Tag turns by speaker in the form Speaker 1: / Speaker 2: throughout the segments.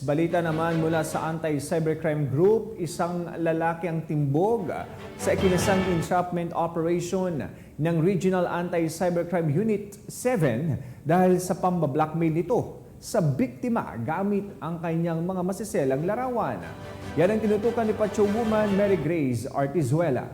Speaker 1: Balita naman mula sa Anti-Cybercrime Group, isang lalaki ang timbog sa ikinasang entrapment operation ng Regional Anti-Cybercrime Unit 7 dahil sa pambablockmail nito sa biktima gamit ang kanyang mga masiselang larawan. Yan ang tinutukan ni Pacho Woman Mary Grace Artizuela.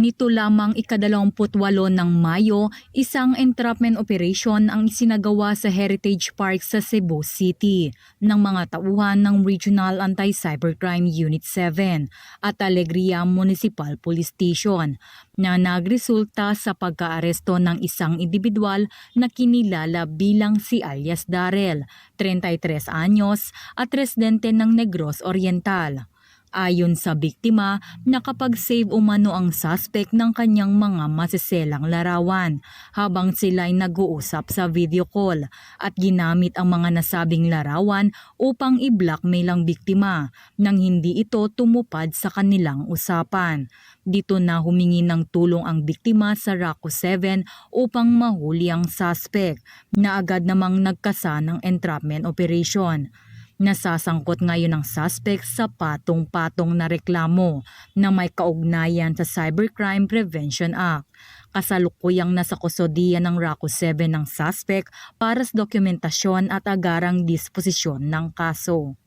Speaker 2: Nito lamang ikadalawamputwalo ng Mayo, isang entrapment operation ang isinagawa sa Heritage Park sa Cebu City ng mga tauhan ng Regional Anti-Cybercrime Unit 7 at Alegria Municipal Police Station na nagresulta sa pagkaaresto ng isang individual na kinilala bilang si alias Darrell, 33 anyos at residente ng Negros Oriental. Ayon sa biktima, nakapag-save umano ang suspect ng kanyang mga masiselang larawan habang sila'y nag-uusap sa video call at ginamit ang mga nasabing larawan upang i-blackmail ang biktima nang hindi ito tumupad sa kanilang usapan. Dito na humingi ng tulong ang biktima sa RACO 7 upang mahuli ang suspect na agad namang nagkasa ng entrapment operation. Nasasangkot ngayon ang suspect sa patong-patong na reklamo na may kaugnayan sa Cybercrime Prevention Act. Kasalukuyang nasa kusodiya ng RACO 7 ng suspect para sa dokumentasyon at agarang disposisyon ng kaso.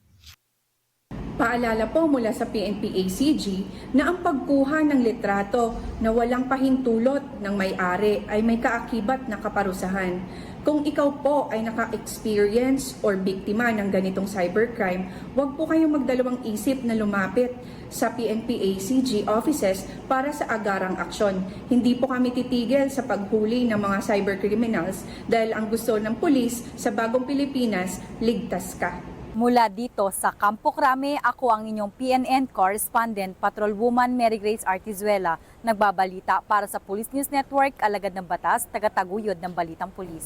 Speaker 3: Paalala po mula sa PNP-ACG na ang pagkuha ng litrato na walang pahintulot ng may-ari ay may kaakibat na kaparusahan. Kung ikaw po ay naka-experience or biktima ng ganitong cybercrime, huwag po kayong magdalawang isip na lumapit sa PNP-ACG offices para sa agarang aksyon. Hindi po kami titigil sa paghuli ng mga cybercriminals dahil ang gusto ng pulis sa bagong Pilipinas, ligtas ka.
Speaker 2: Mula dito sa Campo Crame, ako ang inyong PNN correspondent, Patrolwoman Mary Grace Artizuela, nagbabalita para sa Police News Network, Alagad ng Batas, tagataguyod ng Balitang Pulis.